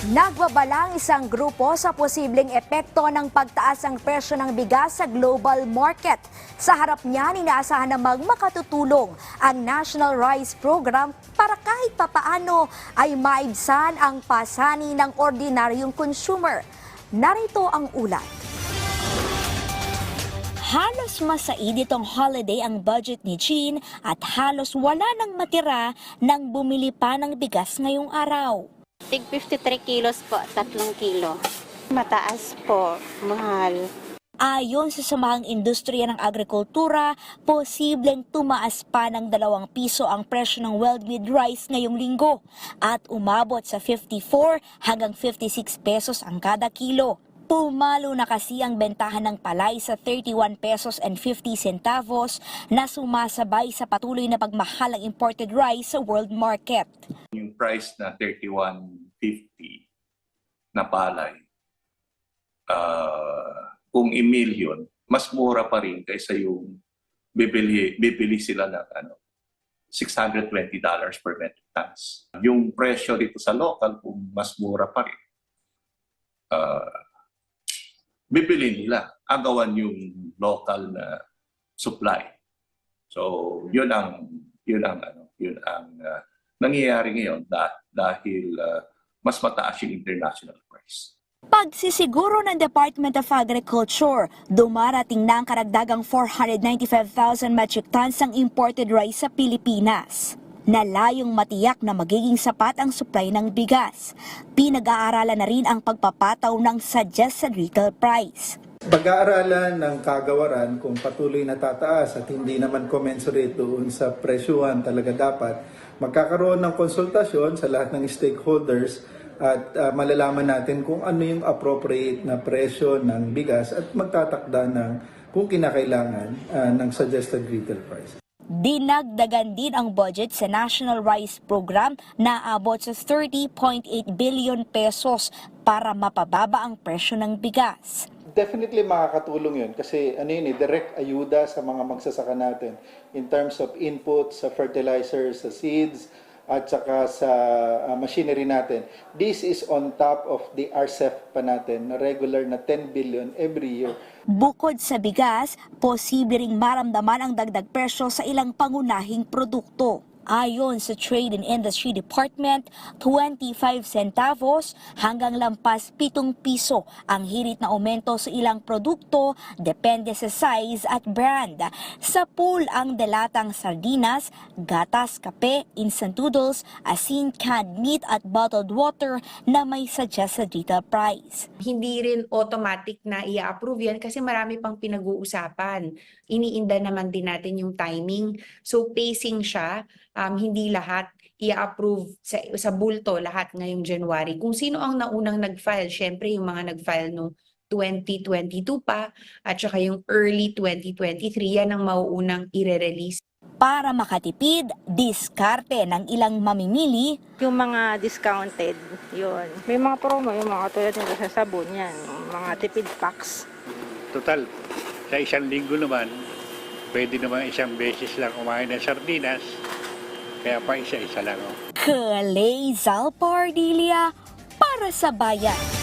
Nagbabalang isang grupo sa posibleng epekto ng pagtaas ng presyo ng bigas sa global market. Sa harap niyan, inaasahan namang makatutulong ang National Rice Program para kahit papaano ay maibsan ang pasani ng ordinaryong consumer. Narito ang ulat. Halos masaid itong holiday ang budget ni Jean at halos wala nang matira nang bumili pa ng bigas ngayong araw. Tig 53 kilos po, 3 kilo. Mataas po, mahal. Ayon sa samahang industriya ng agrikultura, posibleng tumaas pa ng dalawang piso ang presyo ng well-made rice ngayong linggo at umabot sa 54 hanggang 56 pesos ang kada kilo. Pumalo na kasi ang bentahan ng palay sa 31 pesos and 50 centavos na sumasabay sa patuloy na pagmahal ng imported rice sa world market. Price na 31.50 na palay, ah, kung i-mill yun, mas mura pa rin kaysa yung bibili, bibili sila ng ano, $620 per metric tons. Yung presyo dito sa local, kung mas mura pa rin, ah, bibili nila. Agawan yung local na supply. So, yun ang yun ang ano, yun ang ah, nangyayari ngayon dah- dahil ah, mas mataas yung international price. Pagsisiguro ng Department of Agriculture, dumarating na ang karagdagang 495,000 metric tons ng imported rice sa Pilipinas. Nalayong matiyak na magiging sapat ang supply ng bigas. Pinag-aaralan na rin ang pagpapataw ng suggested retail price. Pag-aaralan ng kagawaran kung patuloy na tataas at hindi naman commensurate doon sa presyuhan talaga dapat, magkakaroon ng konsultasyon sa lahat ng stakeholders at ah, malalaman natin kung ano yung appropriate na presyo ng bigas at magtatakda ng kung kinakailangan ah, ng suggested retail price. Dinagdagan din ang budget sa National Rice Program na abot sa 30.8 billion pesos para mapababa ang presyo ng bigas. Definitely makakatulong yun kasi ano yun eh, direct ayuda sa mga magsasaka natin in terms of input sa fertilizers, sa seeds, at saka sa uh, machinery natin. This is on top of the RCEP pa natin na regular na 10 billion every year. Bukod sa bigas, posible ring maramdaman ang dagdag presyo sa ilang pangunahing produkto. Ayon sa Trade and Industry Department, 25 centavos hanggang lampas 7 piso ang hirit na aumento sa ilang produkto depende sa size at brand. Sa pool ang delatang sardinas, gatas, kape, instant noodles, asin, canned meat at bottled water na may suggested retail price. hindi rin automatic na i-approve yan kasi marami pang pinag-uusapan. Iniinda naman din natin yung timing. So pacing siya, um, hindi lahat i-approve sa, sa bulto lahat ngayong January. Kung sino ang naunang nag-file, syempre yung mga nag-file no 2022 pa at saka yung early 2023, yan ang mauunang i-release. Para makatipid, diskarte ng ilang mamimili Yung mga discounted, yun. May mga promo, yung mga tulad nito sa sabon, yan. Mga tipid packs. Total, sa isang linggo naman, pwede naman isang beses lang kumain ng sardinas. Kaya pa isa-isa lang. Oh. Kalay Zalpardilia para sa bayan.